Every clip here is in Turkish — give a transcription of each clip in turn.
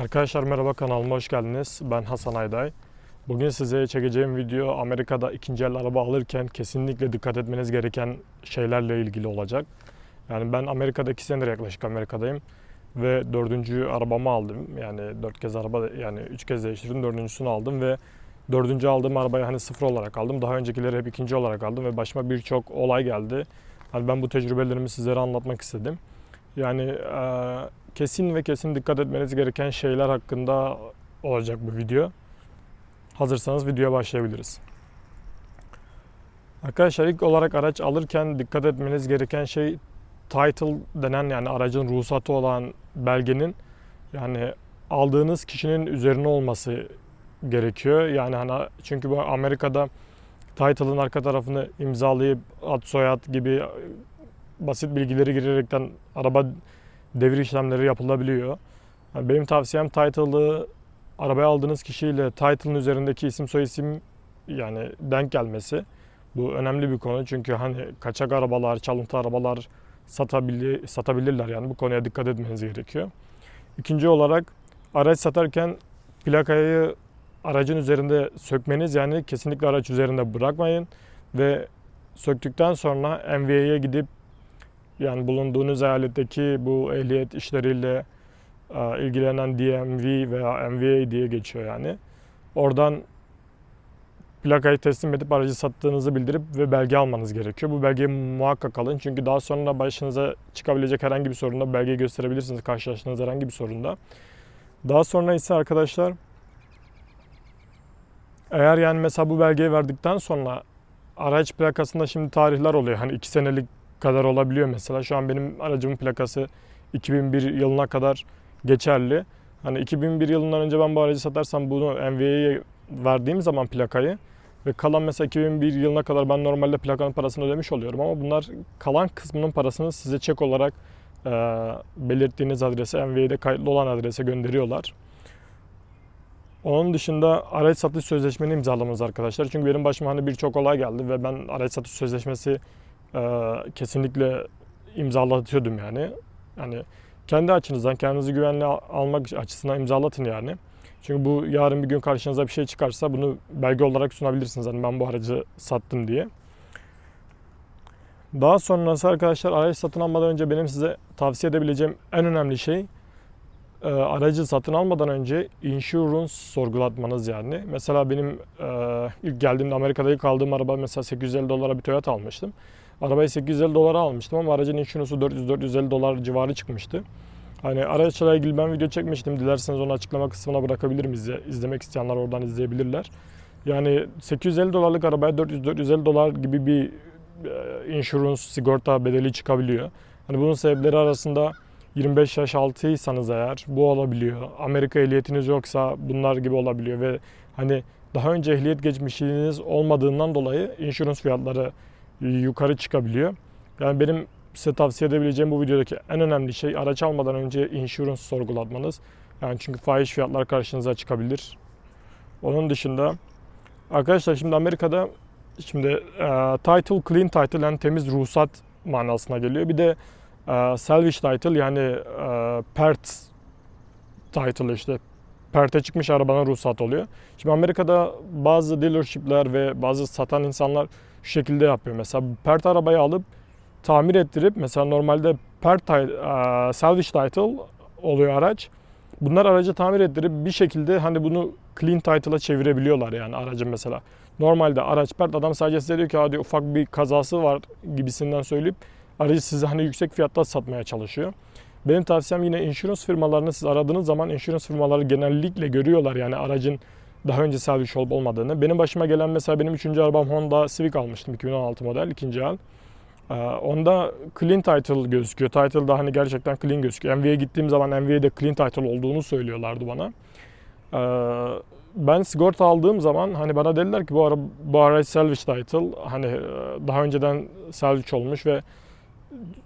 Arkadaşlar merhaba kanalıma hoş geldiniz. Ben Hasan Ayday. Bugün size çekeceğim video Amerika'da ikinci el araba alırken kesinlikle dikkat etmeniz gereken şeylerle ilgili olacak. Yani ben Amerika'da 2 senedir yaklaşık Amerika'dayım ve dördüncü arabamı aldım. Yani dört kez araba yani üç kez değiştirdim dördüncüsünü aldım ve dördüncü aldığım arabayı hani sıfır olarak aldım. Daha öncekileri hep ikinci olarak aldım ve başıma birçok olay geldi. Hani ben bu tecrübelerimi sizlere anlatmak istedim. Yani eee, kesin ve kesin dikkat etmeniz gereken şeyler hakkında olacak bu video. Hazırsanız videoya başlayabiliriz. Arkadaşlar ilk olarak araç alırken dikkat etmeniz gereken şey title denen yani aracın ruhsatı olan belgenin yani aldığınız kişinin üzerine olması gerekiyor. Yani hani çünkü bu Amerika'da title'ın arka tarafını imzalayıp ad soyad gibi basit bilgileri girerekten araba devir işlemleri yapılabiliyor. Yani benim tavsiyem title'ı arabaya aldığınız kişiyle title'ın üzerindeki isim soyisim yani denk gelmesi. Bu önemli bir konu çünkü hani kaçak arabalar, çalıntı arabalar satabilir, satabilirler yani bu konuya dikkat etmeniz gerekiyor. İkinci olarak araç satarken plakayı aracın üzerinde sökmeniz yani kesinlikle araç üzerinde bırakmayın ve söktükten sonra MVA'ya gidip yani bulunduğunuz eyaletteki bu ehliyet işleriyle e, ilgilenen DMV veya MVA diye geçiyor yani. Oradan plakayı teslim edip aracı sattığınızı bildirip ve belge almanız gerekiyor. Bu belgeyi muhakkak alın çünkü daha sonra başınıza çıkabilecek herhangi bir sorunda belgeyi gösterebilirsiniz karşılaştığınız herhangi bir sorunda. Daha sonra ise arkadaşlar eğer yani mesela bu belgeyi verdikten sonra araç plakasında şimdi tarihler oluyor. Hani 2 senelik kadar olabiliyor mesela. Şu an benim aracımın plakası 2001 yılına kadar geçerli. Hani 2001 yılından önce ben bu aracı satarsam bunu MVA'ya verdiğim zaman plakayı ve kalan mesela 2001 yılına kadar ben normalde plakanın parasını ödemiş oluyorum ama bunlar kalan kısmının parasını size çek olarak e, belirttiğiniz adrese MVA'de kayıtlı olan adrese gönderiyorlar. Onun dışında araç satış sözleşmeni imzalamanız arkadaşlar. Çünkü benim başıma hani birçok olay geldi ve ben araç satış sözleşmesi kesinlikle imzalatıyordum yani. Yani kendi açınızdan kendinizi güvenli al- almak açısından imzalatın yani. Çünkü bu yarın bir gün karşınıza bir şey çıkarsa bunu belge olarak sunabilirsiniz. Hani ben bu aracı sattım diye. Daha sonrası arkadaşlar araç satın almadan önce benim size tavsiye edebileceğim en önemli şey e, aracı satın almadan önce insurance sorgulatmanız yani. Mesela benim e, ilk geldiğimde Amerika'da ilk aldığım araba mesela 850 dolara bir Toyota almıştım. Arabayı 850 dolara almıştım ama aracın insurance'u 400-450 dolar civarı çıkmıştı. Hani araçla ilgili ben video çekmiştim. Dilerseniz onu açıklama kısmına bırakabilirim. İzle, izlemek isteyenler oradan izleyebilirler. Yani 850 dolarlık arabaya 400-450 dolar gibi bir e, insurance, sigorta bedeli çıkabiliyor. Hani bunun sebepleri arasında 25 yaş altıysanız eğer bu olabiliyor. Amerika ehliyetiniz yoksa bunlar gibi olabiliyor ve hani daha önce ehliyet geçmişiniz olmadığından dolayı insurance fiyatları yukarı çıkabiliyor. Yani benim size tavsiye edebileceğim bu videodaki en önemli şey araç almadan önce insurance sorgulatmanız. Yani çünkü fahiş fiyatlar karşınıza çıkabilir. Onun dışında arkadaşlar şimdi Amerika'da şimdi e, title clean title yani temiz ruhsat manasına geliyor. Bir de e, salvage title yani e, pert title işte perte çıkmış arabanın ruhsat oluyor. Şimdi Amerika'da bazı dealershipler ve bazı satan insanlar şu şekilde yapıyor. Mesela pert arabayı alıp tamir ettirip mesela normalde pert e, salvage title oluyor araç. Bunlar aracı tamir ettirip bir şekilde hani bunu clean title'a çevirebiliyorlar yani aracın mesela. Normalde araç pert adam sadece size diyor ki hadi ufak bir kazası var gibisinden söyleyip aracı size hani yüksek fiyatta satmaya çalışıyor. Benim tavsiyem yine insurance firmalarını siz aradığınız zaman insurance firmaları genellikle görüyorlar yani aracın daha önce salvage olup olmadığını. Benim başıma gelen mesela benim üçüncü arabam Honda Civic almıştım 2016 model ikinci el. Ee, onda clean title gözüküyor. Title'da hani gerçekten clean gözüküyor. MV'ye gittiğim zaman MV'de clean title olduğunu söylüyorlardı bana. Ee, ben sigorta aldığım zaman hani bana dediler ki bu ara bu araç salvage title hani e, daha önceden salvage olmuş ve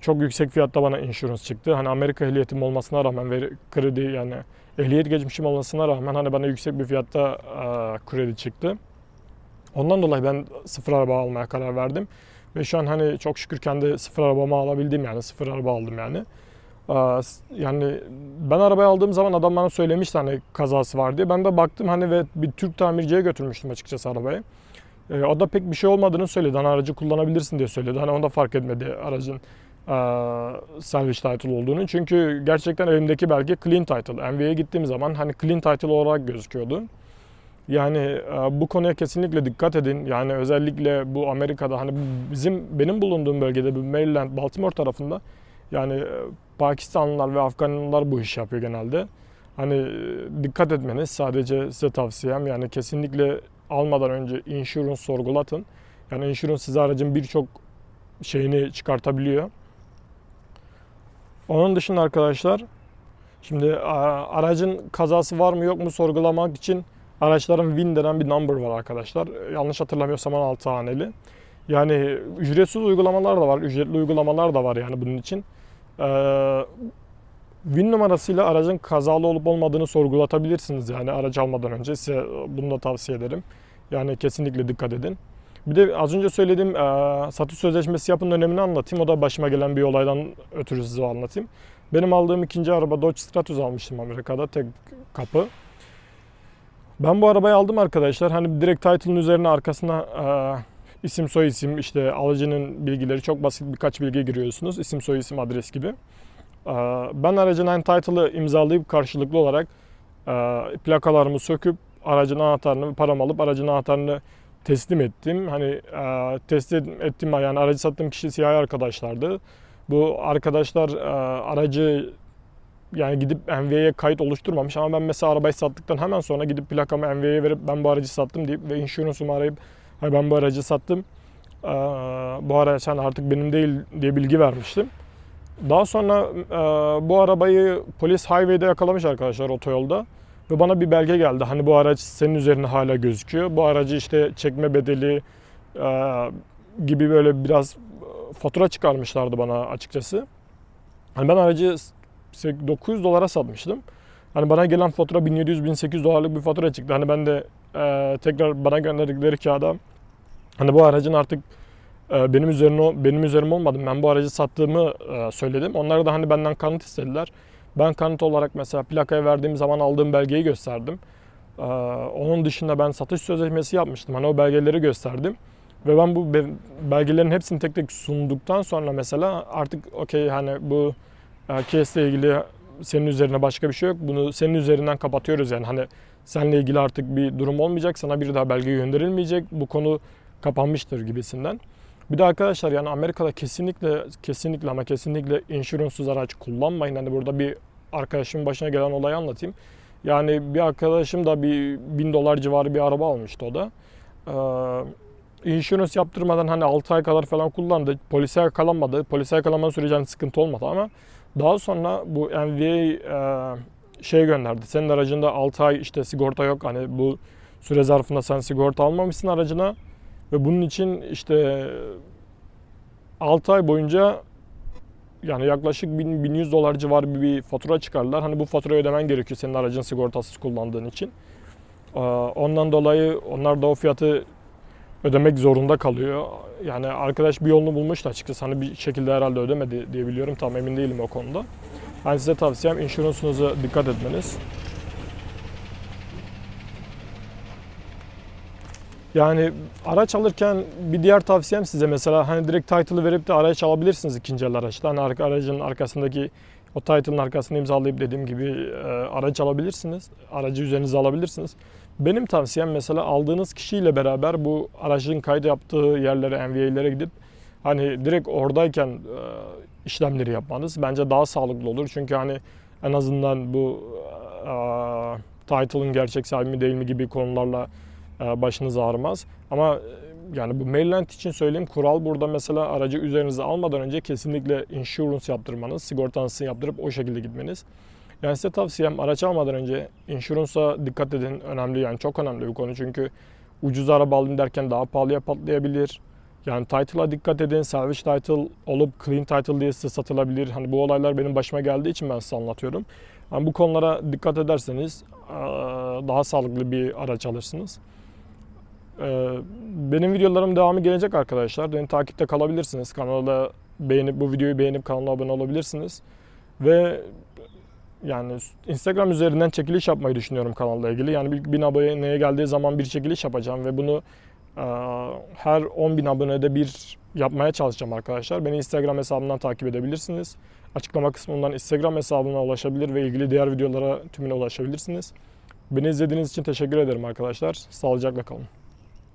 çok yüksek fiyatta bana insurance çıktı. Hani Amerika ehliyetim olmasına rağmen ve kredi yani ehliyet geçmişim olmasına rağmen hani bana yüksek bir fiyatta e, kredi çıktı. Ondan dolayı ben sıfır araba almaya karar verdim. Ve şu an hani çok şükür kendi sıfır arabamı alabildim yani sıfır araba aldım yani. S- Yani ben arabayı aldığım zaman adam bana söylemişti hani kazası var diye. Ben de baktım hani ve bir Türk tamirciye götürmüştüm açıkçası arabayı. Ee, o da pek bir şey olmadığını söyledi. Hani aracı kullanabilirsin diye söyledi. Hani onda fark etmedi aracın aa, salvage title olduğunu. Çünkü gerçekten elimdeki belge clean title. MV'ye gittiğim zaman hani clean title olarak gözüküyordu. Yani e, bu konuya kesinlikle dikkat edin. Yani özellikle bu Amerika'da hani bizim benim bulunduğum bölgede Maryland, Baltimore tarafında yani e, Pakistanlılar ve Afganlılar bu iş yapıyor genelde. Hani e, dikkat etmeniz sadece size tavsiyem. Yani kesinlikle almadan önce insurance sorgulatın. Yani insurance size aracın birçok şeyini çıkartabiliyor. Onun dışında arkadaşlar şimdi aracın kazası var mı yok mu sorgulamak için araçların VIN denen bir number var arkadaşlar. Yanlış hatırlamıyorsam 16 haneli. Yani ücretsiz uygulamalar da var, ücretli uygulamalar da var yani bunun için. Ee, VIN numarasıyla aracın kazalı olup olmadığını sorgulatabilirsiniz yani araç almadan önce. Size bunu da tavsiye ederim. Yani kesinlikle dikkat edin. Bir de az önce söylediğim e, satış sözleşmesi yapının önemini anlatayım. O da başıma gelen bir olaydan ötürü size anlatayım. Benim aldığım ikinci araba Dodge Stratus almıştım Amerika'da tek kapı. Ben bu arabayı aldım arkadaşlar. Hani direkt title'ın üzerine arkasına e, isim soy isim işte alıcının bilgileri çok basit birkaç bilgi giriyorsunuz. İsim soy isim adres gibi. E, ben aracın aynı title'ı imzalayıp karşılıklı olarak e, plakalarımı söküp aracın anahtarını param alıp aracın anahtarını teslim ettim. Hani e, teslim ettim yani aracı sattığım kişi siyahi arkadaşlardı. Bu arkadaşlar e, aracı yani gidip MV'ye kayıt oluşturmamış ama ben mesela arabayı sattıktan hemen sonra gidip plakamı MV'ye verip ben bu aracı sattım deyip ve insurance'ımı arayıp ben bu aracı sattım Ee, bu araç artık benim değil diye bilgi vermiştim. Daha sonra e, bu arabayı polis highway'de yakalamış arkadaşlar otoyolda ve bana bir belge geldi. Hani bu araç senin üzerine hala gözüküyor. Bu aracı işte çekme bedeli e, gibi böyle biraz e, fatura çıkarmışlardı bana açıkçası. Hani ben aracı 900 dolara satmıştım. Hani bana gelen fatura 1700-1800 dolarlık bir fatura çıktı. Hani ben de e, tekrar bana gönderdikleri kağıda hani bu aracın artık benim üzerine benim üzerim olmadı. Ben bu aracı sattığımı e, söyledim. Onlar da hani benden kanıt istediler. Ben kanıt olarak mesela plakaya verdiğim zaman aldığım belgeyi gösterdim. E, onun dışında ben satış sözleşmesi yapmıştım. Hani o belgeleri gösterdim. Ve ben bu be- belgelerin hepsini tek tek sunduktan sonra mesela artık okey hani bu e, case'le ilgili senin üzerine başka bir şey yok. Bunu senin üzerinden kapatıyoruz yani. Hani seninle ilgili artık bir durum olmayacak. Sana bir daha belge gönderilmeyecek. Bu konu kapanmıştır gibisinden. Bir de arkadaşlar yani Amerika'da kesinlikle kesinlikle ama kesinlikle insurance'suz araç kullanmayın. Hani burada bir arkadaşımın başına gelen olayı anlatayım. Yani bir arkadaşım da bir bin dolar civarı bir araba almıştı o da. Ee, insurance yaptırmadan hani 6 ay kadar falan kullandı. Polise yakalanmadı. Polise yakalanma süreci hani sıkıntı olmadı ama daha sonra bu MVA e, şey gönderdi. Senin aracında 6 ay işte sigorta yok. Hani bu süre zarfında sen sigorta almamışsın aracına. Ve bunun için işte 6 ay boyunca yani yaklaşık 1000 1100 dolar civarı bir, fatura çıkardılar. Hani bu faturayı ödemen gerekiyor senin aracın sigortasız kullandığın için. Ondan dolayı onlar da o fiyatı ödemek zorunda kalıyor. Yani arkadaş bir yolunu bulmuştu açıkçası. Hani bir şekilde herhalde ödemedi diye biliyorum. Tam emin değilim o konuda. Ben size tavsiyem insurance'unuza dikkat etmeniz. Yani araç alırken bir diğer tavsiyem size mesela hani direkt title'ı verip de araç alabilirsiniz ikinci el araçta. Hani ar- aracın arkasındaki o title'ın arkasını imzalayıp dediğim gibi e, araç alabilirsiniz. Aracı üzerinize alabilirsiniz. Benim tavsiyem mesela aldığınız kişiyle beraber bu aracın kaydı yaptığı yerlere, MVA'lere gidip hani direkt oradayken e, işlemleri yapmanız bence daha sağlıklı olur. Çünkü hani en azından bu e, title'ın gerçek sahibi mi değil mi gibi konularla başınız ağrımaz. Ama e, yani bu Maryland için söyleyeyim kural burada mesela aracı üzerinize almadan önce kesinlikle insurance yaptırmanız, sigortanızı yaptırıp o şekilde gitmeniz. Yani size tavsiyem araç almadan önce insurance'a dikkat edin. Önemli yani çok önemli bir konu çünkü ucuz araba aldım derken daha pahalıya patlayabilir. Yani title'a dikkat edin. Salvage title olup clean title diye size satılabilir. Hani bu olaylar benim başıma geldiği için ben size anlatıyorum. Yani bu konulara dikkat ederseniz eee, daha sağlıklı bir araç alırsınız. Eee, Benim videolarım devamı gelecek arkadaşlar. Beni takipte kalabilirsiniz. Kanalda beğenip bu videoyu beğenip kanala abone olabilirsiniz. Ve yani Instagram üzerinden çekiliş yapmayı düşünüyorum kanalla ilgili. Yani 1000 aboneye geldiği zaman bir çekiliş yapacağım ve bunu e, her 10.000 abonede bir yapmaya çalışacağım arkadaşlar. Beni Instagram hesabımdan takip edebilirsiniz. Açıklama kısmından Instagram hesabıma ulaşabilir ve ilgili diğer videolara tümüne ulaşabilirsiniz. Beni izlediğiniz için teşekkür ederim arkadaşlar. Sağlıcakla kalın.